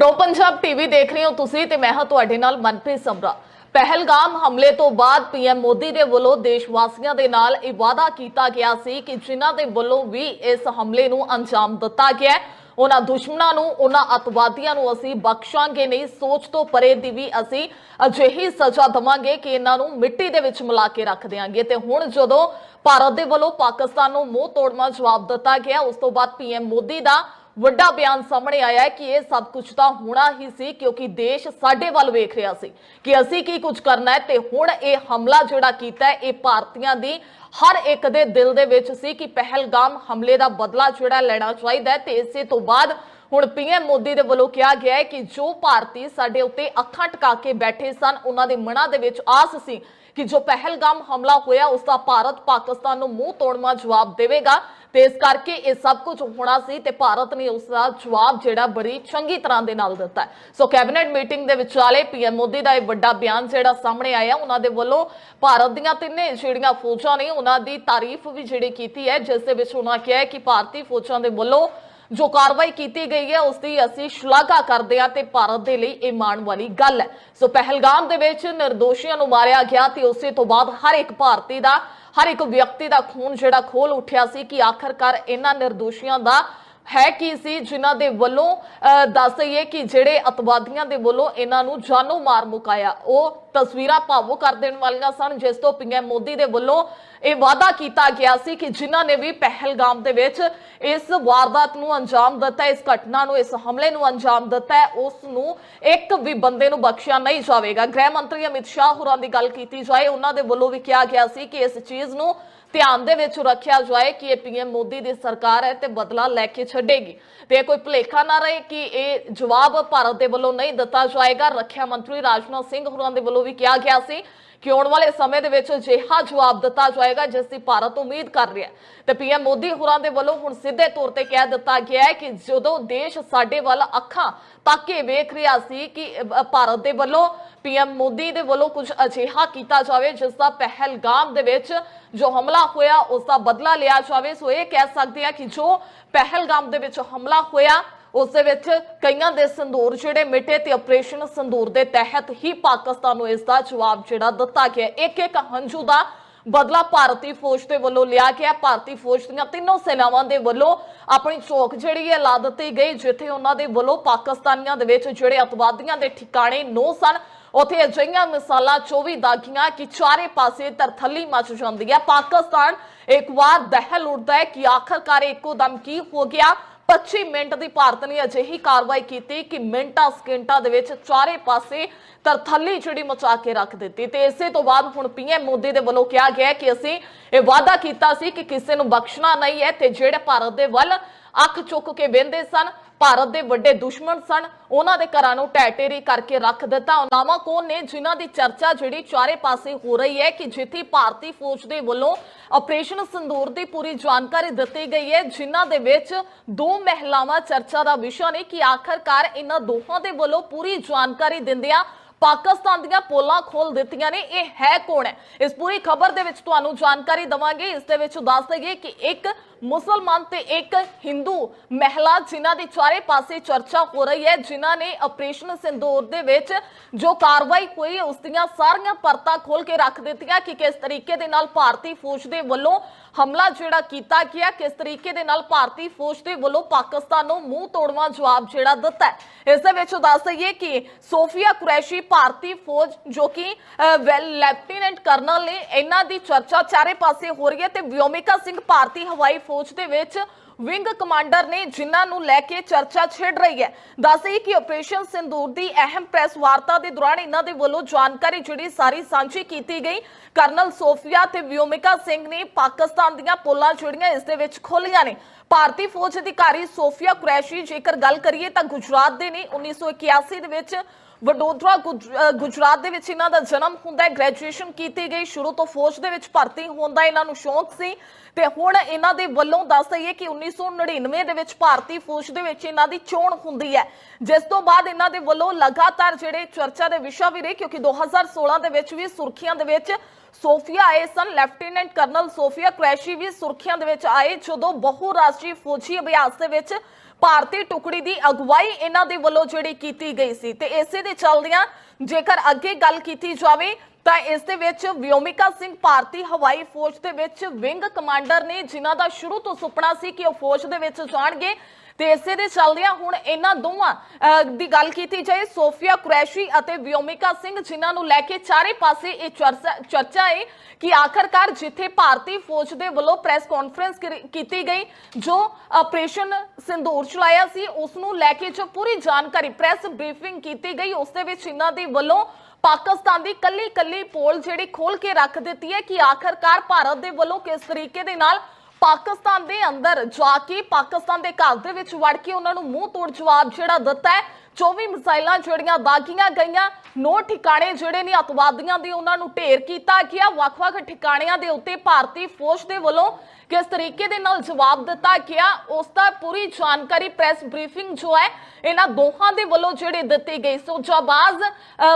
Pro Punjab TV ਦੇਖ ਰਹੇ ਹੋ ਤੁਸੀਂ ਤੇ ਮੈਂ ਹਾਂ ਤੁਹਾਡੇ ਨਾਲ ਮਨਪ੍ਰੀਤ ਸਮਰਾ। ਪਹਿਲਗਾਮ ਹਮਲੇ ਤੋਂ ਬਾਅਦ ਪੀਐਮ ਮੋਦੀ ਦੇ ਵੱਲੋਂ ਦੇਸ਼ ਵਾਸੀਆਂ ਦੇ ਨਾਲ ਇਹ ਵਾਅਦਾ ਕੀਤਾ ਗਿਆ ਸੀ ਕਿ ਜਿਨ੍ਹਾਂ ਦੇ ਵੱਲੋਂ ਵੀ ਇਸ ਹਮਲੇ ਨੂੰ ਅੰਜਾਮ ਦਿੱਤਾ ਗਿਆ ਉਹਨਾਂ ਦੁਸ਼ਮਣਾਂ ਨੂੰ, ਉਹਨਾਂ ਅਤਵਾਦੀਆਂ ਨੂੰ ਅਸੀਂ ਬਖਸ਼ਾਂਗੇ ਨਹੀਂ, ਸੋਚ ਤੋਂ ਪਰੇ ਦੀ ਵੀ ਅਸੀਂ ਅਜਿਹੀ ਸਜ਼ਾ ਦਵਾਂਗੇ ਕਿ ਇਹਨਾਂ ਨੂੰ ਮਿੱਟੀ ਦੇ ਵਿੱਚ ਮਿਲਾ ਕੇ ਰੱਖ ਦੇਵਾਂਗੇ ਤੇ ਹੁਣ ਜਦੋਂ ਭਾਰਤ ਦੇ ਵੱਲੋਂ ਪਾਕਿਸਤਾਨ ਨੂੰ ਮੂੰਹ ਤੋੜਮਾ ਜਵਾਬ ਦਿੱਤਾ ਗਿਆ, ਉਸ ਤੋਂ ਬਾਅਦ ਪੀਐਮ ਮੋਦੀ ਦਾ ਵੱਡਾ ਬਿਆਨ ਸਾਹਮਣੇ ਆਇਆ ਹੈ ਕਿ ਇਹ ਸਭ ਕੁਝ ਤਾਂ ਹੋਣਾ ਹੀ ਸੀ, ਕਿਉਂਕਿ ਦੇਸ਼ ਸਾਡੇ ਵੱਲ ਵੇਖ ਰਿਹਾ ਸੀ ਕਿ ਅਸੀਂ ਕੀ ਕੁਝ ਕਰਨਾ ਹੈ ਤੇ ਹੁਣ ਇਹ ਹਮਲਾ ਜਿਹੜਾ ਕੀਤਾ ਹੈ, ਇਹ ਭਾਰਤੀਆਂ ਦੀ ਹਰ ਇੱਕ ਦੇ ਦਿਲ ਦੇ ਵਿੱਚ ਸੀ ਕਿ ਪਹਿਲਗਾਮ ਹਮਲੇ ਦਾ ਬਦਲਾ ਜਿਹੜਾ ਲੈਣਾ ਚਾਹੀਦਾ ਹੈ ਤੇ ਇਸੇ ਤੋਂ ਬਾਅਦ ਹੁਣ ਪੀਐਮ ਮੋਦੀ ਦੇ ਵੱਲੋਂ ਕਿਹਾ ਗਿਆ ਹੈ ਕਿ ਜੋ ਭਾਰਤੀ ਸਾਡੇ ਉੱਤੇ ਅੱਖਾਂ ਟਿਕਾ ਕੇ ਬੈਠੇ ਸਨ, ਉਹਨਾਂ ਦੇ ਮਨਾਂ ਦੇ ਵਿੱਚ ਆਸ ਸੀ ਕਿ ਜੋ ਪਹਿਲਗਾਮ ਹਮਲਾ ਹੋਇਆ, ਉਸ ਦਾ ਭਾਰਤ ਪਾਕਿਸਤਾਨ ਨੂੰ ਮੂੰਹ ਤੋੜਮਾ ਜਵਾਬ ਦੇਵੇਗਾ। ਤੇ ਇਸ ਕਰਕੇ ਇਹ ਸਭ ਕੁਝ ਹੋਣਾ ਸੀ ਤੇ ਭਾਰਤ ਨੇ ਉਸ ਦਾ ਜਵਾਬ ਜਿਹੜਾ ਬੜੀ ਚੰਗੀ ਤਰ੍ਹਾਂ ਦੇ ਨਾਲ ਦਿੱਤਾ ਸੋ ਕੈਬਨਿਟ ਮੀਟਿੰਗ ਦੇ ਵਿਚਾਲੇ ਪੀਐਮ ਮੋਦੀ ਦਾ ਇਹ ਵੱਡਾ ਬਿਆਨ ਜਿਹੜਾ ਸਾਹਮਣੇ ਆਇਆ, ਉਹਨਾਂ ਦੇ ਵੱਲੋਂ ਭਾਰਤ ਦੀਆਂ ਤਿੰਨੇ ਜਿਹੜੀਆਂ ਫੌਜਾਂ ਨੇ, ਉਹਨਾਂ ਦੀ ਤਾਰੀਫ ਵੀ ਜਿਹੜੀ ਕੀਤੀ ਹੈ, ਜਿਸ ਦੇ ਵਿੱਚ ਉਹਨਾਂ ਕਿਹਾ ਕਿ ਭਾਰਤੀ ਫੌਜਾਂ ਦੇ ਵੱਲੋਂ ਜੋ ਕਾਰਵਾਈ ਕੀਤੀ ਗਈ ਹੈ, ਉਸ ਦੀ ਅਸੀਂ ਸ਼ਲਾਘਾ ਕਰਦੇ ਹਾਂ ਤੇ ਭਾਰਤ ਦੇ ਲਈ ਇਹ ਮਾਣ ਵਾਲੀ ਗੱਲ ਹੈ। ਸੋ ਪਹਿਲਗਾਮ ਦੇ ਵਿੱਚ ਨਿਰਦੋਸ਼ੀਆਂ ਨੂੰ ਮਾਰਿਆ ਗਿਆ ਤੇ ਉਸੇ ਤੋਂ ਬਾਅਦ ਹਰ ਇੱਕ ਭਾਰਤੀ ਦਾ, ਹਰ ਇੱਕ ਵਿਅਕਤੀ ਦਾ ਖੂਨ ਜਿਹੜਾ ਖੋਲ ਉੱਠਿਆ ਸੀ ਕਿ ਆਖਰਕਾਰ ਇਹਨਾਂ ਨਿਰਦੋਸ਼ੀਆਂ ਦਾ ਹੈ ਕੀ ਸੀ? ਜਿਨ੍ਹਾਂ ਦੇ ਵੱਲੋਂ ਦੱਸ ਦਈਏ ਕਿ ਜਿਹੜੇ ਅਤਵਾਦੀਆਂ ਦੇ ਵੱਲੋਂ ਇਹਨਾਂ ਨੂੰ ਜਾਨੋਂ ਮਾਰ ਮੁਕਾਇਆ ਉਹ ਤਸਵੀਰਾਂ ਭਾਵੁਕ ਕਰ ਦੇਣ ਵਾਲੀਆਂ ਸਨ ਜਿਸ ਤੋਂ ਪੀਐਮ ਮੋਦੀ ਦੇ ਵੱਲੋਂ ਇਹ ਵਾਅਦਾ ਕੀਤਾ ਗਿਆ ਸੀ ਕਿ ਜਿਨ੍ਹਾਂ ਨੇ ਵੀ ਪਹਿਲਗਾਮ ਦੇ ਵਿੱਚ ਇਸ ਵਾਰਦਾਤ ਨੂੰ ਅੰਜਾਮ ਦਿੱਤਾ ਇਸ ਘਟਨਾ ਨੂੰ ਇਸ ਹਮਲੇ ਨੂੰ ਅੰਜਾਮ ਦਿੱਤਾ ਹੈ, ਉਸ ਨੂੰ ਇੱਕ ਵੀ ਬੰਦੇ ਨੂੰ ਬਖਸ਼ਿਆ ਨਹੀਂ ਜਾਵੇਗਾ। ਗ੍ਰਹਿ ਮੰਤਰੀ ਅਮਿਤ ਸ਼ਾਹ ਹੋਰਾਂ ਦੀ ਗੱਲ ਕੀਤੀ ਜਾਏ ਉਹਨਾਂ ਦੇ ਵੱਲੋਂ ਵੀ ਕਿਹਾ ਗਿਆ ਸੀ ਕਿ ਇਸ ਚੀਜ਼ ਨੂੰ ਧਿਆਨ ਦੇ ਵਿੱਚ ਰੱਖਿਆ ਜਾਏ ਕਿ ਇਹ ਪੀਐਮ ਮੋਦੀ ਦੀ ਸਰਕਾਰ ਹੈ ਤੇ ਬਦਲਾ ਲੈ ਕੇ ਛੱਡੇਗੀ। ਤੇ ਇਹ ਕੋਈ ਭੁਲੇਖਾ ਨਾ ਰਹੇ ਕਿ ਇਹ ਜਵਾਬ ਭਾਰਤ ਦੇ ਵੱਲੋਂ ਨਹੀਂ ਦਿੱਤਾ ਜਾਏਗਾ। ਰੱਖਿਆ ਮੰਤਰੀ ਰਾਜਨਾਥ ਸਿੰਘ ਹੋਰਾਂ ਦੇ ਵੱਲੋਂ ਵੀ ਕਿਹਾ ਗਿਆ ਸੀ ਕਿ ਆਉਣ ਵਾਲੇ ਸਮੇਂ ਦੇ ਵਿੱਚ ਅਜਿਹਾ ਜਵਾਬ ਦਿੱਤਾ ਜਾਏਗਾ, ਜਿਸ ਦੀ ਭਾਰਤ ਉਮੀਦ ਕਰ ਰਿਹਾ ਤੇ ਪੀਐਮ ਮੋਦੀ ਹੋਰਾਂ ਦੇ ਵੱਲੋਂ ਹੁਣ ਸਿੱਧੇ ਤੌਰ ਤੇ ਕਹਿ ਦਿੱਤਾ ਗਿਆ ਹੈ ਕਿ ਜਦੋਂ ਦੇਸ਼ ਸਾਡੇ ਵੱਲ ਅੱਖਾਂ ਤੱਕ ਕੇ ਵੇਖ ਰਿਹਾ ਸੀ ਕਿ ਭਾਰਤ ਦੇ ਵੱਲੋਂ ਪੀਐਮ ਮੋਦੀ ਦੇ ਵੱਲੋਂ ਕੁਝ ਅਜਿਹਾ ਕੀਤਾ ਜਾਵੇ, ਜਿਸ ਦਾ ਪਹਿਲਗਾਮ ਦੇ ਵਿੱਚ ਜੋ ਹਮਲਾ ਹੋਇਆ, ਉਸ ਦਾ ਬਦਲਾ ਲਿਆ ਜਾਵੇ, ਸੋ ਇਹ ਕਹਿ ਸਕਦੇ ਆ ਕਿ ਜੋ ਪਹਿਲਗਾਮ ਦੇ ਵਿੱਚ ਹਮਲਾ ਹੋਇਆ ਉਸ ਦੇ ਵਿੱਚ ਕਈਆਂ ਦੇ ਸੰਦੂਰ ਜਿਹੜੇ ਮਿਟੇ ਤੇ ਆਪਰੇਸ਼ਨ ਸੰਦੂਰ ਦੇ ਤਹਿਤ ਹੀ ਪਾਕਿਸਤਾਨ ਨੂੰ ਇਸ ਦਾ ਜਵਾਬ ਜਿਹੜਾ ਦਿੱਤਾ ਗਿਆ ਇੱਕ ਇੱਕ ਹੰਝੂ ਦਾ ਬਦਲਾ ਭਾਰਤੀ ਫੌਜ ਦੇ ਵੱਲੋਂ ਲਿਆ ਗਿਆ। ਭਾਰਤੀ ਫੌਜ ਦੀਆਂ ਤਿੰਨੋਂ ਸੈਨਾਵਾਂ ਦੇ ਵੱਲੋਂ ਆਪਣੀ ਚੌਕ ਜਿਹੜੀ ਹੈ ਲਾ ਦਿੱਤੀ ਗਈ, ਜਿੱਥੇ ਉਹਨਾਂ ਦੇ ਵੱਲੋਂ ਪਾਕਿਸਤਾਨੀਆਂ ਦੇ ਵਿੱਚ ਜਿਹੜੇ ਅਤਵਾਦੀਆਂ ਦੇ ਠਿਕਾਣੇ ਨੋ ਸਨ, ਉਥੇ ਅਜਿਹੀਆਂ ਮਿਸਾਲਾਂ 24 ਦਾਗੀਆਂ ਕਿ ਚਾਰੇ ਪਾਸੇ ਤਰਥੱਲੀ ਮਚ ਜਾਂਦੀ ਹੈ। ਪਾਕਿਸਤਾਨ ਇੱਕ ਵਾਰ ਦਹਿਲ ਉੱਠਦਾ ਹੈ ਕਿ ਆਖਰਕਾਰ ਇੱਕੋ ਦਮ ਕੀ ਹੋ ਗਿਆ? 25 ਮਿੰਟ ਦੀ ਭਾਰਤ ਨੇ ਅਜਿਹੀ ਕਾਰਵਾਈ ਕੀਤੀ ਕਿ ਮਿੰਟਾਂ, ਸਕਿੰਟਾਂ ਦੇ ਵਿੱਚ ਚਾਰੇ ਪਾਸੇ ਤਰਥੱਲੀ ਜਿਹੜੀ ਮਚਾ ਕੇ ਰੱਖ ਦਿੱਤੀ। ਤੇ ਇਸੇ ਤੋਂ ਬਾਅਦ ਹੁਣ ਪੀਐਮ ਮੋਦੀ ਦੇ ਵੱਲੋਂ ਕਿਹਾ ਗਿਆ ਕਿ ਅਸੀਂ ਇਹ ਵਾਅਦਾ ਕੀਤਾ ਸੀ ਕਿ ਕਿਸੇ ਨੂੰ ਬਖਸ਼ਣਾ ਨਹੀਂ ਹੈ ਤੇ ਜਿਹੜੇ ਭਾਰਤ ਦੇ ਵੱਲ ਅੱਖ ਚੁੱਕ ਕੇ ਵੇਂਦੇ ਸਨ, ਭਾਰਤ ਦੇ ਵੱਡੇ ਦੁਸ਼ਮਣ ਸਨ। ਉਹਨਾਂ ਦੇ ਘਰਾਂ ਨੂੰ ਟੈਟੇਰੀ ਕਰਕੇ ਰੱਖ ਦਿੱਤਾ। ਨਾਮਾ ਕੌਣ ਨੇ ਜਿਨ੍ਹਾਂ ਦੀ ਚਰਚਾ ਜਿਹੜੀ ਚਾਰੇ ਪਾਸੇ ਹੋ ਰਹੀ ਹੈ ਕਿ ਜਿੱਥੇ ਭਾਰਤੀ ਫੌਜ ਦੇ ਵੱਲੋਂ ਆਪਰੇਸ਼ਨ ਸੰਦੂਰ ਦੀ ਪੂਰੀ ਜਾਣਕਾਰੀ ਦਿੱਤੀ ਗਈ ਹੈ, ਜਿਨ੍ਹਾਂ ਦੇ ਵਿੱਚ ਦੋ ਮਹਿਲਾਵਾਂ ਚਰਚਾ ਦਾ ਵਿਸ਼ਾ ਨੇ ਕਿ ਆਖਰਕਾਰ ਇਹਨਾਂ ਦੋਹਾਂ ਦੇ ਵੱਲੋਂ ਪੂਰੀ ਜਾਣਕਾਰੀ ਦਿੰਦਿਆਂ ਪਾਕਿਸਤਾਨ ਦੀਆਂ ਪੋਲਾਂ ਖੋਲ ਦਿੱਤੀਆਂ ਨੇ। ਇਹ ਹੈ ਕੌਣ ਹੈ? ਇਸ ਪੂਰੀ ਖਬਰ ਦੇ ਵਿੱਚ ਤੁਹਾਨੂੰ ਜਾਣਕਾਰੀ ਦਵਾਂਗੇ। ਇਸ ਦੇ ਵਿੱਚ ਦੱਸ ਦਈਏ ਕਿ ਇੱਕ ਮੁਸਲਮਾਨ ਤੇ ਇੱਕ ਹਿੰਦੂ ਮਹਿਲਾ ਜਿਨ੍ਹਾਂ ਦੀ ਚਾਰੇ ਪਾਸੇ ਚਰਚਾ ਹੋ ਰਹੀ ਹੈ, ਜਿਨ੍ਹਾਂ ਨੇ ਆਪਰੇਸ਼ਨ ਸਿੰਦੂਰ ਦੇ ਵਿੱਚ ਜੋ ਕਾਰਵਾਈ ਹੋਈ ਉਸ ਦੀਆਂ ਸਾਰੀਆਂ ਪਰਤਾਂ ਖੋਲ ਕੇ ਰੱਖ ਦਿੱਤੀਆਂ ਕਿ ਕਿਸ ਤਰੀਕੇ ਦੇ ਨਾਲ ਭਾਰਤੀ ਫੌਜ ਦੇ ਵੱਲੋਂ ਹਮਲਾ ਜਿਹੜਾ ਕੀਤਾ ਗਿਆ, ਕਿਸ ਤਰੀਕੇ ਦੇ ਨਾਲ ਭਾਰਤੀ ਫੌਜ ਦੇ ਵੱਲੋਂ ਪਾਕਿਸਤਾਨ ਨੂੰ ਮੂੰਹ ਤੋੜਵਾ ਜਵਾਬ ਜਿਹੜਾ ਦਿੱਤਾ ਇਸ ਦੇ ਵਿੱਚ ਦੱਸ ਦਈਏ ਕਿ ਸੋਫੀਆ ਕੁਰੈਸ਼ੀ ਭਾਰਤੀ ਫੌਜ ਜੋ ਕਿ ਵੈਲ ਲੈਫਟੀਨੈਂਟ ਕਰਨਲ ਨੇ, ਇਹਨਾਂ ਦੀ ਚਰਚਾ ਚਾਰੇ ਪਾਸੇ ਹੋ ਰਹੀ ਹੈ ਤੇ ਵਿਓਮਿਕਾ ਸਿੰਘ ਭਾਰਤੀ ਹਵਾਈ ਫੌਜ ਦੇ ਵਿੱਚ ਵਿੰਗ ਕਮਾਂਡਰ ਨੇ ਜਿਨ੍ਹਾਂ ਨੂੰ ਲੈ ਕੇ ਚਰਚਾ ਛਿੜ ਰਹੀ ਹੈ। ਦੱਸਈ ਕਿ ਆਪਰੇਸ਼ਨ ਸਿੰਦੂਰ ਦੀ ਅਹਿਮ ਪ੍ਰੈਸ ਵਾਰਤਾ ਦੇ ਦੌਰਾਨ ਇਹਨਾਂ ਦੇ ਵੱਲੋਂ ਜਾਣਕਾਰੀ ਜਿਹੜੀ ਸਾਰੀ ਸਾਂਝੀ ਕੀਤੀ ਗਈ। ਕਰਨਲ ਸੋਫੀਆ ਤੇ ਵਿਓਮਿਕਾ ਸਿੰਘ ਨੇ ਪਾਕਿਸਤਾਨ ਦੀਆਂ ਪੋਲਾਂ ਜਿਹੜੀਆਂ ਇਸ ਦੇ ਵਿੱਚ ਖੋਲੀਆਂ ਨੇ। ਭਾਰਤੀ ਫੌਜ ਅਧਿਕਾਰੀ ਸੋਫੀਆ ਕੁਰੈਸ਼ੀ ਜੇਕਰ ਗੱਲ ਕਰੀਏ ਤਾਂ ਗੁਜਰਾਤ ਦੇ ਨੇ 1981 ਦੇ ਵਿੱਚ ਵਡੋਦਰਾ ਗੁਜਰਾਤ ਦੇ ਵਿੱਚ ਇਹਨਾਂ ਦਾ ਜਨਮ ਹੁੰਦਾ ਹੈ। ਗ੍ਰੈਜੂਏਸ਼ਨ ਕੀਤੀ ਗਈ। ਸ਼ੁਰੂ ਤੋਂ ਫੌਜ ਦੇ ਵਿੱਚ ਭਰਤੀ ਹੋਣ ਦਾ ਇਹਨਾਂ ਨੂੰ ਸ਼ੌਂਕ ਸੀ। ਤੇ ਹੁਣ ਇਹਨਾਂ ਦੇ ਵੱਲੋਂ ਦੱਸ ਦਈਏ ਕਿ 1999 ਦੇ ਵਿੱਚ ਭਾਰਤੀ ਫੌਜ ਦੇ ਵਿੱਚ ਇਹਨਾਂ ਦੀ ਚੋਣ ਹੁੰਦੀ ਹੈ। ਜਿਸ ਤੋਂ ਬਾਅਦ ਇਹਨਾਂ ਦੇ ਵੱਲੋਂ ਲਗਾਤਾਰ ਜਿਹੜੇ ਚਰਚਾ ਦੇ ਵਿਸ਼ਾ ਵੀ ਰਹੇ, ਕਿਉਂਕਿ 2016 ਦੇ ਵਿੱਚ ਵੀ ਸੁਰਖੀਆਂ ਦੇ ਵਿੱਚ ਸੋਫੀਆ ਆਏ ਸਨ। ਲੈਫਟੀਨੈਂਟ ਕਰਨਲ ਸੋਫੀਆ ਕੁਰੈਸ਼ੀ ਵੀ ਸੁਰਖੀਆਂ ਦੇ ਵਿੱਚ ਆਏ, ਜਦੋਂ ਬਹੁ ਰਾਸ਼ਟਰੀ ਫੌਜੀ ਅਭਿਆਸ ਦੇ ਵਿੱਚ ਭਾਰਤੀ ਟੁਕੜੀ ਦੀ ਅਗਵਾਈ ਇਹਨਾਂ ਦੇ ਵੱਲੋਂ ਜਿਹੜੀ ਕੀਤੀ ਗਈ ਸੀ ਤੇ ਇਸੇ ਦੇ ਚੱਲਦਿਆਂ ਜੇਕਰ ਅੱਗੇ ਗੱਲ ਕੀਤੀ ਜਾਵੇ ਤਾਂ ਇਸ ਦੇ ਵਿੱਚ ਵਿਓਮਿਕਾ ਸਿੰਘ ਭਾਰਤੀ ਹਵਾਈ ਫੌਜ ਦੇ ਵਿੱਚ ਵਿੰਗ ਕਮਾਂਡਰ ਨੇ ਜਿਨ੍ਹਾਂ ਦਾ ਸ਼ੁਰੂ ਤੋਂ ਸੁਪਨਾ ਸੀ ਕਿ ਉਹ ਫੌਜ ਦੇ ਵਿੱਚ ਜਾਣਗੇ। ਤੇ ਇਸੇ ਦੇ ਚੱਲਦਿਆਂ ਹੁਣ ਇਹਨਾਂ ਦੋਵਾਂ ਦੀ ਗੱਲ ਕੀਤੀ ਜਾਏ, ਸੋਫੀਆ ਕੁਰੈਸ਼ੀ ਅਤੇ ਵਿਓਮਿਕਾ ਸਿੰਘ, ਜਿਨ੍ਹਾਂ ਨੂੰ ਲੈ ਕੇ ਚਾਰੇ ਪਾਸੇ ਇਹ ਚਰਚਾ ਚਰਚਾ ਹੈ ਕਿ ਆਖਰਕਾਰ ਜਿੱਥੇ ਭਾਰਤੀ ਫੌਜ ਦੇ ਵੱਲੋਂ ਪ੍ਰੈਸ ਕਾਨਫਰੰਸ ਕੀਤੀ ਗਈ, ਜੋ ਆਪਰੇਸ਼ਨ ਸਿੰਦੂਰ ਚਲਾਇਆ ਸੀ, ਉਸ ਨੂੰ ਲੈ ਕੇ ਜੋ ਪੂਰੀ ਜਾਣਕਾਰੀ, ਪ੍ਰੈਸ ਬਰੀਫਿੰਗ ਕੀਤੀ ਗਈ, ਉਸ ਦੇ ਵਿੱਚ ਇਹਨਾਂ ਦੇ ਵੱਲੋਂ ਪਾਕਿਸਤਾਨ ਦੀ ਕੱਲੀ ਕੱਲੀ ਪੋਲ ਜਿਹੜੀ ਖੋਲ ਕੇ ਰੱਖ ਦਿੱਤੀ ਹੈ ਕਿ ਆਖਰਕਾਰ ਭਾਰਤ ਦੇ ਵੱਲੋਂ ਕਿਸ ਤਰੀਕੇ ਦੇ ਨਾਲ ਪਾਕਿਸਤਾਨ ਦੇ ਅੰਦਰ ਜਾ ਕੇ ਪਾਕਿਸਤਾਨ ਦੇ ਘਰ ਦੇ ਵਿੱਚ ਵੜ ਕੇ ਉਹਨਾਂ ਨੂੰ ਮੂੰਹ ਤੋੜ ਜਵਾਬ ਜਿਹੜਾ ਦਿੱਤਾ ਹੈ 24 ਮਿਸਾਈਲਾਂ ਜਿਹੜੀਆਂ ਦਾਗੀਆਂ ਗਈਆਂ, ਨੋ ਠਿਕਾਣੇ ਜਿਹੜੇ ਨੇ ਅਤਵਾਦੀਆਂ ਦੇ ਉਹਨਾਂ ਨੂੰ ਢੇਰ ਕੀਤਾ ਗਿਆ। ਵੱਖ-ਵੱਖ ਠਿਕਾਣਿਆਂ ਦੇ ਉੱਤੇ ਭਾਰਤੀ ਫੌਜ ਦੇ ਵੱਲੋਂ ਕਿਸ ਤਰੀਕੇ ਦੇ ਨਾਲ ਜਵਾਬ ਦਿੱਤਾ ਗਿਆ, ਉਸ ਦਾ ਪੂਰੀ ਜਾਣਕਾਰੀ ਪ੍ਰੈਸ ਬਰੀਫਿੰਗ ਜੋ ਹੈ, ਇਹਨਾਂ ਦੋਹਾਂ ਦੇ ਵੱਲੋਂ ਜਿਹੜੇ ਦਿੱਤੀ ਗਈ ਸੋ ਜਾਬਾਜ਼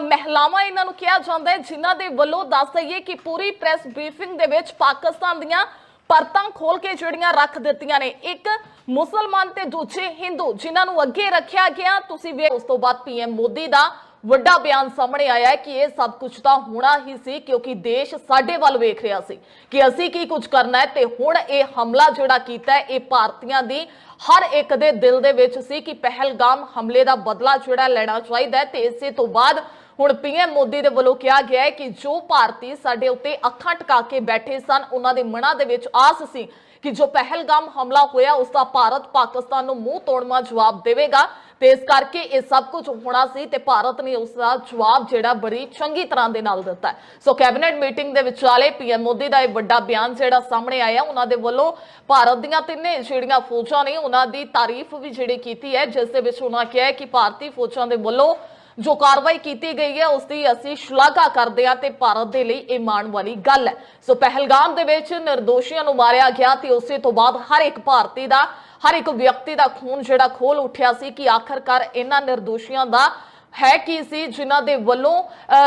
ਮਹਿਲਾਵਾਂ ਇਹਨਾਂ ਨੂੰ ਕਿਹਾ ਜਾਂਦਾ ਹੈ, ਜਿਨ੍ਹਾਂ ਦੇ ਵੱਲੋਂ ਦੱਸ ਦਈਏ ਕਿ ਪੂਰੀ ਪ੍ਰੈਸ ਬਰੀਫਿੰਗ ਦੇ ਵਿੱਚ ਪਾਕਿਸਤਾਨ ਦੀਆਂ ਪਰਤਾਂ ਖੋਲ ਕੇ ਜਿਹੜੀਆਂ ਰੱਖ ਦਿੱਤੀਆਂ ਨੇ। ਇੱਕ ਮੁਸਲਮਾਨ ਤੇ ਦੂਜੇ ਹਿੰਦੂ, ਜਿਨ੍ਹਾਂ ਨੂੰ ਅੱਗੇ ਰੱਖਿਆ ਗਿਆ, ਤੁਸੀਂ ਵੀ ਉਸ ਤੋਂ ਬਾਅਦ ਪੀਐਮ ਮੋਦੀ ਦਾ ਵੱਡਾ ਬਿਆਨ ਸਾਹਮਣੇ ਆਇਆ ਹੈ ਕਿ ਇਹ ਸਭ ਕੁਝ ਤਾਂ ਹੋਣਾ ਹੀ ਸੀ, ਕਿਉਂਕਿ ਦੇਸ਼ ਸਾਡੇ ਵੱਲ ਵੇਖ ਰਿਹਾ ਸੀ ਕਿ ਅਸੀਂ ਕੀ ਕੁਝ ਕਰਨਾ ਹੈ ਤੇ ਹੁਣ ਇਹ ਹਮਲਾ ਜਿਹੜਾ ਕੀਤਾ ਹੈ, ਇਹ ਭਾਰਤੀਆਂ ਦੀ ਹਰ ਇੱਕ ਦੇ ਦਿਲ ਦੇ ਵਿੱਚ ਸੀ ਕਿ ਪਹਿਲਗਾਮ ਹਮਲੇ ਦਾ ਬਦਲਾ ਜਿਹੜਾ ਲੈਣਾ ਚਾਹੀਦਾ ਹੈ ਤੇ ਇਸੇ ਤੋਂ ਬਾਅਦ ਹੁਣ ਪੀਐਮ ਮੋਦੀ ਦੇ ਵੱਲੋਂ ਕਿਹਾ ਗਿਆ ਹੈ ਕਿ ਜੋ ਭਾਰਤੀ ਸਾਡੇ ਉੱਤੇ ਅੱਖਾਂ ਟਿਕਾ ਕੇ ਬੈਠੇ ਸਨ, ਉਹਨਾਂ ਦੇ ਮਨਾਂ ਦੇ ਵਿੱਚ ਆਸ ਸੀ ਕਿ ਜੋ ਪਹਿਲਗਾਮ ਹਮਲਾ ਹੋਇਆ, ਉਸ ਦਾ ਭਾਰਤ ਪਾਕਿਸਤਾਨ ਨੂੰ ਮੂੰਹ ਤੋੜਮਾ ਜਵਾਬ ਦੇਵੇਗਾ। ਤੇ ਇਸ ਕਰਕੇ ਇਹ ਸਭ ਕੁਝ ਹੋਣਾ ਸੀ ਤੇ ਭਾਰਤ ਨੇ ਉਸ ਦਾ ਜਵਾਬ ਜਿਹੜਾ ਬੜੀ ਚੰਗੀ ਤਰ੍ਹਾਂ ਦੇ ਨਾਲ ਦਿੱਤਾ ਸੋ ਕੈਬਨਿਟ ਮੀਟਿੰਗ ਦੇ ਵਿਚਾਲੇ ਪੀਐਮ ਮੋਦੀ ਦਾ ਇਹ ਵੱਡਾ ਬਿਆਨ ਜਿਹੜਾ ਸਾਹਮਣੇ ਆਇਆ, ਉਹਨਾਂ ਦੇ ਵੱਲੋਂ ਭਾਰਤ ਦੀਆਂ ਤਿੰਨੇ ਜਿਹੜੀਆਂ ਫੌਜਾਂ ਨੇ, ਉਹਨਾਂ ਦੀ ਤਾਰੀਫ ਵੀ ਜਿਹੜੀ ਕੀਤੀ ਹੈ, ਜਿਸ ਦੇ ਵਿੱਚ ਉਹਨਾਂ ਕਿਹਾ ਕਿ ਭਾਰਤੀ ਫੌਜਾਂ ਦੇ ਵੱਲੋਂ ਜੋ ਕਾਰਵਾਈ ਕੀਤੀ ਗਈ ਹੈ ਉਸ ਦੀ ਅਸੀਂ ਸ਼ਲਾਘਾ ਕਰਦੇ ਹਾਂ ਤੇ ਭਾਰਤ ਦੇ ਲਈ ਇਹ ਮਾਣ ਵਾਲੀ ਗੱਲ ਹੈ। ਸੋ ਪਹਿਲਗਾਮ ਦੇ ਵਿੱਚ ਨਿਰਦੋਸ਼ੀਆਂ ਨੂੰ ਮਾਰਿਆ ਗਿਆ ਤੇ ਉਸੇ ਤੋਂ ਬਾਅਦ ਹਰ ਇੱਕ ਭਾਰਤੀ ਦਾ, ਹਰ ਇੱਕ ਵਿਅਕਤੀ ਦਾ ਖੂਨ ਜਿਹੜਾ ਖੋਲ ਉੱਠਿਆ ਸੀ ਕਿ ਆਖਰਕਾਰ ਇਹਨਾਂ ਨਿਰਦੋਸ਼ੀਆਂ ਦਾ ਹੈ ਕੀ ਸੀ, ਜਿਨ੍ਹਾਂ ਦੇ ਵੱਲੋਂ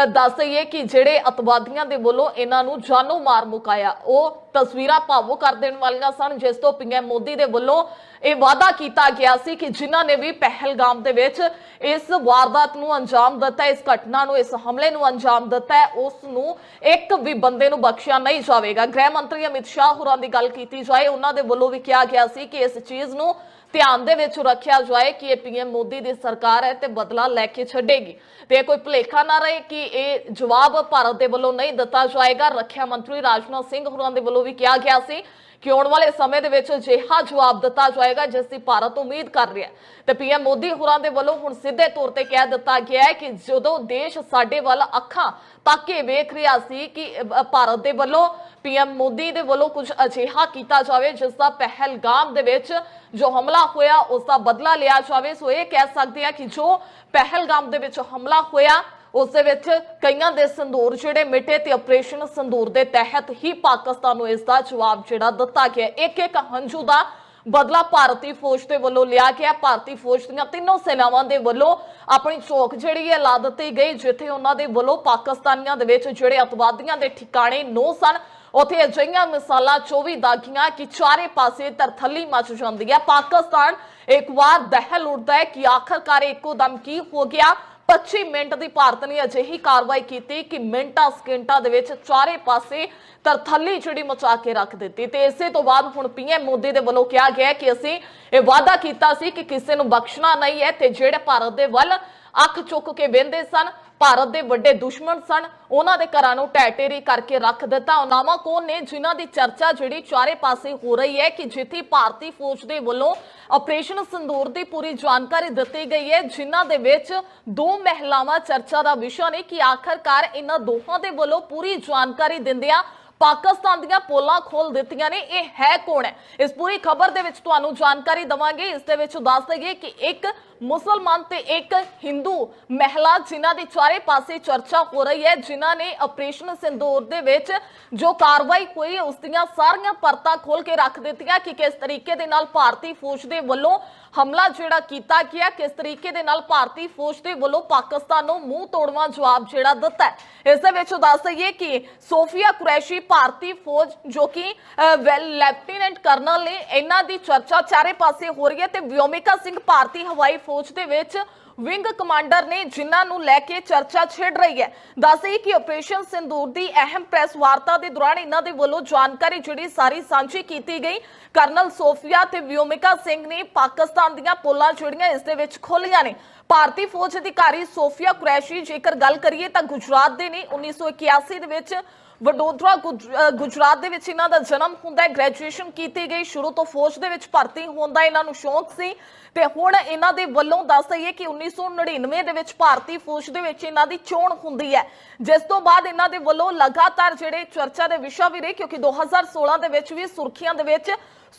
ਦੱਸ ਦਈਏ ਕਿ ਜਿਹੜੇ ਅਤਵਾਦੀਆਂ ਦੇ ਵੱਲੋਂ ਇਹਨਾਂ ਨੂੰ ਜਾਨੋਂ ਮਾਰ ਮੁਕਾਇਆ, ਉਹ ਤਸਵੀਰਾਂ ਭਾਵੁਕ ਕਰ ਦੇਣ ਵਾਲੀਆਂ ਸਨ, ਜਿਸ ਤੋਂ ਪੀਐਮ ਮੋਦੀ ਦੇ ਵੱਲੋਂ ਇਹ ਵਾਅਦਾ ਕੀਤਾ ਗਿਆ ਸੀ ਕਿ ਜਿਨ੍ਹਾਂ ਨੇ ਵੀ ਪਹਿਲਗਾਮ ਦੇ ਵਿੱਚ ਇਸ ਵਾਰਦਾਤ ਨੂੰ ਅੰਜਾਮ ਦਿੱਤਾ, ਇਸ ਘਟਨਾ ਨੂੰ, ਇਸ ਹਮਲੇ ਨੂੰ ਅੰਜਾਮ ਦਿੱਤਾ ਹੈ ਉਸ ਨੂੰ ਇੱਕ ਵੀ ਬੰਦੇ ਨੂੰ ਬਖਸ਼ਿਆ ਨਹੀਂ ਜਾਵੇਗਾ। ਗ੍ਰਹਿ ਮੰਤਰੀ ਅਮਿਤ ਸ਼ਾਹ ਹੋਰਾਂ ਦੀ ਗੱਲ ਕੀਤੀ ਜਾਏ, ਉਹਨਾਂ ਦੇ ਵੱਲੋਂ ਵੀ ਕਿਹਾ ਗਿਆ ਸੀ ਕਿ ਇਸ ਚੀਜ਼ ਨੂੰ ਧਿਆਨ ਦੇ ਵਿੱਚ ਰੱਖਿਆ ਜਾਏ ਕਿ ਇਹ ਪੀਐਮ ਮੋਦੀ ਦੀ ਸਰਕਾਰ ਹੈ ਤੇ ਬਦਲਾ ਲੈ ਕੇ ਛੱਡੇਗੀ। ਤੇ ਕੋਈ ਭੁਲੇਖਾ ਨਾ ਰਹੇ ਕਿ ਇਹ ਜਵਾਬ ਭਾਰਤ ਦੇ ਵੱਲੋਂ ਨਹੀਂ ਦਿੱਤਾ ਜਾਏਗਾ। ਰੱਖਿਆ ਮੰਤਰੀ ਰਾਜਨਾਥ ਸਿੰਘ ਹੋਰਾਂ ਦੇ ਵੱਲੋਂ ਵੀ ਕਿਹਾ ਗਿਆ ਸੀ ਕਿ ਆਉਣ ਵਾਲੇ ਸਮੇਂ ਦੇ ਵਿੱਚ ਅਜਿਹਾ ਜਵਾਬ ਦਿੱਤਾ ਜਾਏਗਾ, ਜਿਸ ਦੀ ਭਾਰਤ ਉਮੀਦ ਕਰ ਰਿਹਾ ਤੇ ਪੀਐਮ ਮੋਦੀ ਹੋਰਾਂ ਦੇ ਵੱਲੋਂ ਹੁਣ ਸਿੱਧੇ ਤੌਰ ਤੇ ਕਹਿ ਦਿੱਤਾ ਗਿਆ ਹੈ ਕਿ ਜਦੋਂ ਦੇਸ਼ ਸਾਡੇ ਵੱਲ ਅੱਖਾਂ ਤੱਕ ਕੇ ਵੇਖ ਰਿਹਾ ਸੀ ਕਿ ਭਾਰਤ ਦੇ ਵੱਲੋਂ ਪੀਐਮ ਮੋਦੀ ਦੇ ਵੱਲੋਂ ਕੁਝ ਅਜਿਹਾ ਕੀਤਾ ਜਾਵੇ, ਜਿਸ ਦਾ ਪਹਿਲਗਾਮ ਦੇ ਵਿੱਚ ਜੋ ਹਮਲਾ ਹੋਇਆ, ਉਸ ਦਾ ਬਦਲਾ ਲਿਆ ਜਾਵੇ, ਸੋ ਇਹ ਕਹਿ ਸਕਦੇ ਆ ਕਿ ਜੋ ਪਹਿਲਗਾਮ ਦੇ ਵਿੱਚ ਹਮਲਾ ਹੋਇਆ ਉਸ ਦੇ ਵਿੱਚ ਕਈਆਂ ਦੇ ਸੰਦੂਰ ਜਿਹੜੇ ਮਿਟੇ ਤੇ ਆਪਰੇਸ਼ਨ ਸੰਦੂਰ ਦੇ ਤਹਿਤ ਹੀ ਪਾਕਿਸਤਾਨ ਨੂੰ ਇਸ ਦਾ ਜਵਾਬ ਜਿਹੜਾ ਦਿੱਤਾ ਗਿਆ ਇੱਕ ਇੱਕ ਹੰਝੂ ਦਾ ਬਦਲਾ ਭਾਰਤੀ ਫੌਜ ਦੇ ਵੱਲੋਂ ਲਿਆ ਗਿਆ। ਭਾਰਤੀ ਫੌਜ ਦੀਆਂ ਤਿੰਨੋਂ ਸੈਨਾਵਾਂ ਦੇ ਵੱਲੋਂ ਆਪਣੀ ਚੌਕ ਜਿਹੜੀ ਹੈ ਲਾ ਦਿੱਤੀ ਗਈ, ਜਿੱਥੇ ਉਹਨਾਂ ਦੇ ਵੱਲੋਂ ਪਾਕਿਸਤਾਨੀਆਂ ਦੇ ਵਿੱਚ ਜਿਹੜੇ ਅਤਵਾਦੀਆਂ ਦੇ ਠਿਕਾਣੇ ਨੋ ਸਨ, ਉਥੇ ਅਜਿਹੀਆਂ ਮਿਸਾਲਾਂ 24 ਦਾਗੀਆਂ ਕਿ ਚਾਰੇ ਪਾਸੇ ਤਰਥੱਲੀ ਮਚ ਜਾਂਦੀ ਹੈ। ਪਾਕਿਸਤਾਨ ਇੱਕ ਵਾਰ ਦਹਿਲ ਉੱਠਦਾ ਹੈ ਕਿ ਆਖਰਕਾਰ ਇੱਕੋ ਦਮ ਕੀ ਹੋ ਗਿਆ? 25 ਮਿੰਟ ਦੀ ਭਾਰਤ ਨੇ ਅਜਿਹੀ ਕਾਰਵਾਈ ਕੀਤੀ ਕਿ ਮਿੰਟਾਂ, ਸਕਿੰਟਾਂ ਦੇ ਵਿੱਚ ਚਾਰੇ ਪਾਸੇ ਤਰਥੱਲੀ ਜਿਹੜੀ ਮਚਾ ਕੇ ਰੱਖ ਦਿੱਤੀ। ਤੇ ਇਸੇ ਤੋਂ ਬਾਅਦ ਹੁਣ ਪੀਐਮ ਮੋਦੀ ਦੇ ਵੱਲੋਂ ਕਿਹਾ ਗਿਆ ਕਿ ਅਸੀਂ ਇਹ ਵਾਅਦਾ ਕੀਤਾ ਸੀ ਕਿ ਕਿਸੇ ਨੂੰ ਬਖਸ਼ਣਾ ਨਹੀਂ ਹੈ ਤੇ ਜਿਹੜੇ ਭਾਰਤ ਦੇ ਵੱਲ ਅੱਖ ਚੁੱਕ ਕੇ ਵੇਂਦੇ ਸਨ ਭਾਰਤ ਦੇ ਵੱਡੇ ਦੁਸ਼ਮਣ ਸਨ। ਉਹਨਾਂ ਦੇ ਘਰਾਂ ਨੂੰ ਟੈਟੇਰੀ ਕਰਕੇ ਰੱਖ ਦਿੱਤਾ। ਉਨਾਮਾ ਕੌਣ ਨੇ ਜਿਨ੍ਹਾਂ ਦੀ ਚਰਚਾ ਜਿਹੜੀ ਚਾਰੇ ਪਾਸੇ ਹੋ ਰਹੀ ਹੈ ਕਿ ਜਿੱਥੇ ਭਾਰਤੀ ਫੌਜ ਦੇ ਵੱਲੋਂ ਆਪਰੇਸ਼ਨ ਸੰਦੂਰ ਦੀ ਪੂਰੀ ਜਾਣਕਾਰੀ ਦਿੱਤੀ ਗਈ ਹੈ, ਜਿਨ੍ਹਾਂ ਦੇ ਵਿੱਚ ਦੋ ਮਹਿਲਾਵਾਂ ਚਰਚਾ ਦਾ ਵਿਸ਼ਾ ਨੇ ਕਿ ਆਖਰਕਾਰ ਇਹਨਾਂ ਦੋਹਾਂ ਦੇ ਵੱਲੋਂ ਪੂਰੀ ਜਾਣਕਾਰੀ ਦਿੰਦਿਆਂ ਪਾਕਿਸਤਾਨ ਦੀਆਂ ਪੋਲਾਂ ਖੋਲ ਦਿੱਤੀਆਂ ਨੇ, ਇਹ ਹੈ ਕੌਣ ਹੈ? ਇਸ ਪੂਰੀ ਖਬਰ ਦੇ ਵਿੱਚ ਤੁਹਾਨੂੰ ਜਾਣਕਾਰੀ ਦਵਾਂਗੇ। ਇਸ ਦੇ ਵਿੱਚ ਦੱਸ ਦਈਏ ਕਿ ਇੱਕ ਮੁਸਲਮਾਨ ਤੇ ਇੱਕ ਹਿੰਦੂ ਮਹਿਲਾ ਜਿਨ੍ਹਾਂ ਦੀ ਚਾਰੇ ਪਾਸੇ ਚਰਚਾ ਹੋ ਰਹੀ ਹੈ, ਜਿਨ੍ਹਾਂ ਨੇ ਆਪਰੇਸ਼ਨ ਸਿੰਦੂਰ ਦੇ ਵਿੱਚ ਜੋ ਕਾਰਵਾਈ ਹੋਈ, ਉਸ ਦੀਆਂ ਸਾਰੀਆਂ ਪਰਤਾਂ ਖੋਲ ਕੇ ਰੱਖ ਦਿੱਤੀਆਂ ਕਿ ਕਿਸ ਤਰੀਕੇ ਦੇ ਨਾਲ ਭਾਰਤੀ ਫੌਜ ਦੇ ਵੱਲੋਂ ਹਮਲਾ ਜਿਹੜਾ ਕੀਤਾ ਗਿਆ, ਕਿਸ ਤਰੀਕੇ ਦੇ ਨਾਲ ਭਾਰਤੀ ਫੌਜ ਦੇ ਵੱਲੋਂ ਪਾਕਿਸਤਾਨ ਨੂੰ ਮੂੰਹ ਤੋੜਵਾ ਜਵਾਬ ਜਿਹੜਾ ਦਿੱਤਾ ਇਸ ਦੇ ਵਿੱਚ ਦੱਸ ਦਈਏ ਕਿ ਸੋਫੀਆ ਕੁਰੈਸ਼ੀ ਭਾਰਤੀ ਫੌਜ ਜੋ ਕਿ ਵੈਲ ਲੈਫਟੀਨੈਂਟ ਕਰਨਲ ਨੇ ਇਹਨਾਂ ਦੀ ਚਰਚਾ ਚਾਰੇ ਪਾਸੇ ਹੋ ਰਹੀ ਹੈ ਤੇ ਵਿਓਮਿਕਾ ਸਿੰਘ ਭਾਰਤੀ ਹਵਾਈ ਫੌਜ ਦੇ ਵਿੱਚ ਵਿੰਗ ਕਮਾਂਡਰ ਨੇ ਜਿਨ੍ਹਾਂ ਨੂੰ ਲੈ ਕੇ ਚਰਚਾ ਛਿੜ ਰਹੀ ਹੈ। ਦੱਸਈ ਕਿ ਆਪਰੇਸ਼ਨ ਸਿੰਦੂਰ ਦੀ ਅਹਿਮ ਪ੍ਰੈਸ ਵਾਰਤਾ ਦੇ ਦੌਰਾਨ ਇਹਨਾਂ ਦੇ ਵੱਲੋਂ ਜਾਣਕਾਰੀ ਜਿਹੜੀ ਸਾਰੀ ਸਾਂਝੀ ਕੀਤੀ ਗਈ। ਕਰਨਲ ਸੋਫੀਆ ਤੇ ਵਿਓਮਿਕਾ ਸਿੰਘ ਨੇ ਪਾਕਿਸਤਾਨ ਦੀਆਂ ਪੋਲਾਂ ਜਿਹੜੀਆਂ ਇਸ ਦੇ ਵਿੱਚ ਖੋਲੀਆਂ ਨੇ। ਭਾਰਤੀ ਫੌਜ ਅਧਿਕਾਰੀ ਸੋਫੀਆ ਕੁਰੈਸ਼ੀ ਜੇਕਰ ਗੱਲ ਕਰੀਏ ਤਾਂ ਗੁਜਰਾਤ ਦੇ ਨੇ 1981 ਦੇ ਵਿੱਚ ਵਡੋਦਰਾ ਗੁਜਰਾਤ ਦੇ ਵਿੱਚ ਇਹਨਾਂ ਦਾ ਜਨਮ ਹੁੰਦਾ ਹੈ। ਗ੍ਰੈਜੂਏਸ਼ਨ ਕੀਤੀ ਗਈ। ਸ਼ੁਰੂ ਤੋਂ ਫੌਜ ਦੇ ਵਿੱਚ ਭਰਤੀ ਹੋਣ ਦਾ ਇਹਨਾਂ ਨੂੰ ਸ਼ੌਂਕ ਸੀ। ਤੇ ਹੁਣ ਇਹਨਾਂ ਦੇ ਵੱਲੋਂ ਦੱਸ ਦਈਏ ਕਿ 1999 ਦੇ ਵਿੱਚ ਭਾਰਤੀ ਫੌਜ ਦੇ ਵਿੱਚ ਇਹਨਾਂ ਦੀ ਚੋਣ ਹੁੰਦੀ ਹੈ। ਜਿਸ ਤੋਂ ਬਾਅਦ ਇਹਨਾਂ ਦੇ ਵੱਲੋਂ ਲਗਾਤਾਰ ਜਿਹੜੇ ਚਰਚਾ ਦੇ ਵਿਸ਼ਾ ਵੀ ਰਹੇ, ਕਿਉਂਕਿ 2016 ਦੇ ਵਿੱਚ ਵੀ ਸੁਰਖੀਆਂ ਦੇ ਵਿੱਚ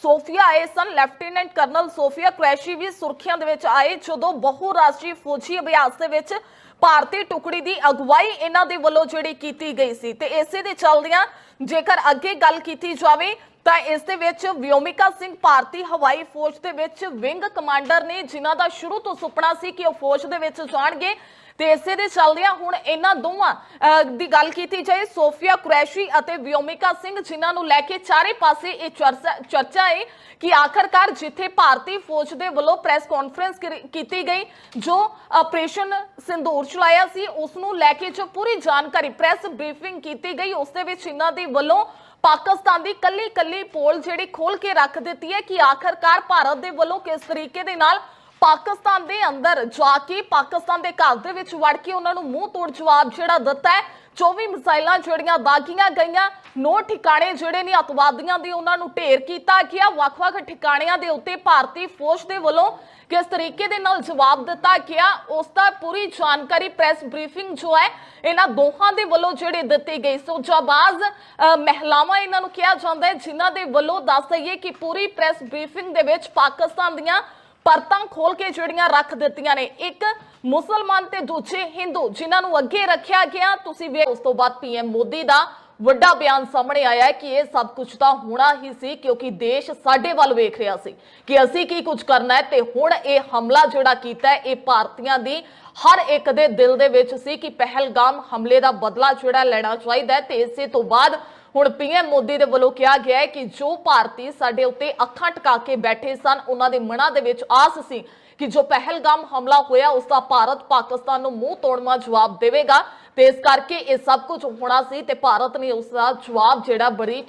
ਸੋਫੀਆ ਆਏ ਸਨ। ਲੈਫਟੀਨੈਂਟ ਕਰਨਲ ਸੋਫੀਆ ਕੁਰੈਸ਼ੀ ਵੀ ਸੁਰਖੀਆਂ ਦੇ ਵਿੱਚ ਆਏ। ਜਦੋਂ ਬਹੁ ਰਾਸ਼ਟਰੀ ਫੌਜੀ ਅਭਿਆਸ ਦੇ ਵਿੱਚ ਭਾਰਤੀ ਟੁਕੜੀ ਦੀ ਅਗਵਾਈ ਇਹਨਾਂ ਦੇ ਵੱਲੋਂ ਜਿਹੜੀ ਕੀਤੀ ਗਈ ਸੀ ਤੇ ਇਸੇ ਦੇ ਚੱਲਦਿਆਂ ਜੇਕਰ ਅੱਗੇ ਗੱਲ ਕੀਤੀ ਜਾਵੇ ਤਾਂ ਇਸ ਦੇ ਵਿੱਚ ਵਿਓਮਿਕਾ ਸਿੰਘ ਭਾਰਤੀ ਹਵਾਈ ਫੌਜ ਦੇ ਵਿੱਚ ਵਿੰਗ ਕਮਾਂਡਰ ਨੇ ਜਿਨ੍ਹਾਂ ਦਾ ਸ਼ੁਰੂ ਤੋਂ ਸੁਪਨਾ ਸੀ ਕਿ ਉਹ ਫੌਜ ਦੇ ਵਿੱਚ ਜਾਣਗੇ। ਤੇ ਇਸੇ ਦੇ ਚੱਲਦਿਆਂ ਹੁਣ ਇਹਨਾਂ ਦੋਵਾਂ ਦੀ ਗੱਲ ਕੀਤੀ ਜਾਏ, ਸੋਫੀਆ ਕੁਰੈਸ਼ੀ ਅਤੇ ਵਿਓਮਿਕਾ ਸਿੰਘ, ਜਿਨ੍ਹਾਂ ਨੂੰ ਲੈ ਕੇ ਚਾਰੇ ਪਾਸੇ ਇਹ ਚਰਚਾ ਚਰਚਾ ਹੈ ਕਿ ਆਖਰਕਾਰ ਜਿੱਥੇ ਭਾਰਤੀ ਫੌਜ ਦੇ ਵੱਲੋਂ ਪ੍ਰੈਸ ਕਾਨਫਰੰਸ ਕੀਤੀ ਗਈ, ਜੋ ਆਪਰੇਸ਼ਨ ਸਿੰਦੂਰ ਚਲਾਇਆ ਸੀ, ਉਸ ਨੂੰ ਲੈ ਕੇ ਜੋ ਪੂਰੀ ਜਾਣਕਾਰੀ, ਪ੍ਰੈਸ ਬਰੀਫਿੰਗ ਕੀਤੀ ਗਈ, ਉਸ ਦੇ ਵਿੱਚ ਇਹਨਾਂ ਦੇ ਵੱਲੋਂ ਪਾਕਿਸਤਾਨ ਦੀ ਕੱਲੀ ਕੱਲੀ ਪੋਲ ਜਿਹੜੀ ਖੋਲ ਕੇ ਰੱਖ ਦਿੱਤੀ ਹੈ ਕਿ ਆਖਰਕਾਰ ਭਾਰਤ ਦੇ ਵੱਲੋਂ ਕਿਸ ਤਰੀਕੇ ਦੇ ਨਾਲ ਪਾਕਿਸਤਾਨ ਦੇ ਅੰਦਰ ਜਾ ਕੇ ਪਾਕਿਸਤਾਨ ਦੇ ਘਰ ਦੇ ਵਿੱਚ ਵੜ ਕੇ ਉਹਨਾਂ ਨੂੰ ਮੂੰਹ ਤੋੜ ਜਵਾਬ ਜਿਹੜਾ ਦਿੱਤਾ ਹੈ 24 ਮਿਸਾਈਲਾਂ ਜਿਹੜੀਆਂ ਦਾਗੀਆਂ ਗਈਆਂ ਨੋ ਠਿਕਾਣੇ ਜਿਹੜੇ ਨੇ ਅਤਵਾਦੀਆਂ ਦੇ ਉਹਨਾਂ ਨੂੰ ਢੇਰ ਕੀਤਾ ਗਿਆ। ਵੱਖ-ਵੱਖ ਠਿਕਾਣਿਆਂ ਦੇ ਉੱਤੇ ਭਾਰਤੀ ਫੌਜ ਦੇ ਵੱਲੋਂ ਕਿਸ ਤਰੀਕੇ ਦੇ ਨਾਲ ਜਵਾਬ ਦਿੱਤਾ ਗਿਆ ਉਸ ਦਾ ਪੂਰੀ ਜਾਣਕਾਰੀ ਪ੍ਰੈਸ ਬਰੀਫਿੰਗ ਜੋ ਹੈ ਇਹਨਾਂ ਦੋਹਾਂ ਦੇ ਵੱਲੋਂ ਜਿਹੜੇ ਦਿੱਤੀ ਗਈ ਸੋ ਜਾਬਾਜ਼ ਅ, ਮਹਿਲਾਵਾਂ ਇਹਨਾਂ ਨੂੰ ਕਿਹਾ ਜਾਂਦਾ ਹੈ ਜਿਨ੍ਹਾਂ ਦੇ ਵੱਲੋਂ ਦੱਸ ਦਈਏ ਕਿ ਪੂਰੀ ਪ੍ਰੈਸ ਬਰੀਫਿੰਗ ਦੇ ਵਿੱਚ ਪਾਕਿਸਤਾਨ ਦੀਆਂ ਪਰਤਾਂ ਖੋਲ ਕੇ ਜਿਹੜੀਆਂ ਰੱਖ ਦਿੱਤੀਆਂ ਨੇ, ਇੱਕ ਮੁਸਲਮਾਨ ਤੇ ਦੂਜੇ ਹਿੰਦੂ, ਜਿਨ੍ਹਾਂ ਨੂੰ ਅੱਗੇ ਰੱਖਿਆ ਗਿਆ। ਤੁਸੀਂ ਵੀ ਉਸ ਤੋਂ ਬਾਅਦ ਪੀਐਮ ਮੋਦੀ ਦਾ ਵੱਡਾ ਬਿਆਨ ਸਾਹਮਣੇ ਆਇਆ ਹੈ ਕਿ ਇਹ ਸਭ ਕੁਝ ਤਾਂ ਹੋਣਾ ਹੀ ਸੀ, ਕਿਉਂਕਿ ਦੇਸ਼ ਸਾਡੇ ਵੱਲ ਵੇਖ ਰਿਹਾ ਸੀ ਕਿ ਅਸੀਂ ਕੀ ਕੁਝ ਕਰਨਾ ਹੈ। ਤੇ ਹੁਣ ਇਹ ਹਮਲਾ ਜਿਹੜਾ ਕੀਤਾ ਹੈ, ਇਹ ਭਾਰਤੀਆਂ ਦੀ ਹਰ ਇੱਕ ਦੇ ਦਿਲ ਦੇ ਵਿੱਚ ਸੀ ਕਿ ਪਹਿਲਗਾਮ ਹਮਲੇ ਦਾ ਬਦਲਾ ਜਿਹੜਾ ਲੈਣਾ ਚਾਹੀਦਾ ਹੈ। ਤੇ ਇਸੇ ਤੋਂ ਬਾਅਦ ਹੁਣ ਪੀਐਮ ਮੋਦੀ ਦੇ ਵੱਲੋਂ ਕਿਹਾ ਗਿਆ ਹੈ ਕਿ ਜੋ ਭਾਰਤੀ ਸਾਡੇ ਉੱਤੇ ਅੱਖਾਂ ਟਿਕਾ ਕੇ ਬੈਠੇ ਸਨ, ਉਹਨਾਂ ਦੇ ਮਨਾਂ ਦੇ ਵਿੱਚ ਆਸ ਸੀ ਕਿ ਜੋ ਪਹਿਲਗਾਮ ਹਮਲਾ ਹੋਇਆ, ਉਸ ਦਾ ਭਾਰਤ ਪਾਕਿਸਤਾਨ ਨੂੰ ਮੂੰਹ ਤੋੜਵਾ ਜਵਾਬ ਦੇਵੇਗਾ। ਤੇ ਇਸ ਕਰਕੇ ਇਹ ਸਭ ਕੁਝ ਹੋਣਾ ਸੀ ਤੇ ਭਾਰਤ ਨੇ ਉਸ ਦਾ ਜਵਾਬ ਜਿਹੜਾ ਬੜੀ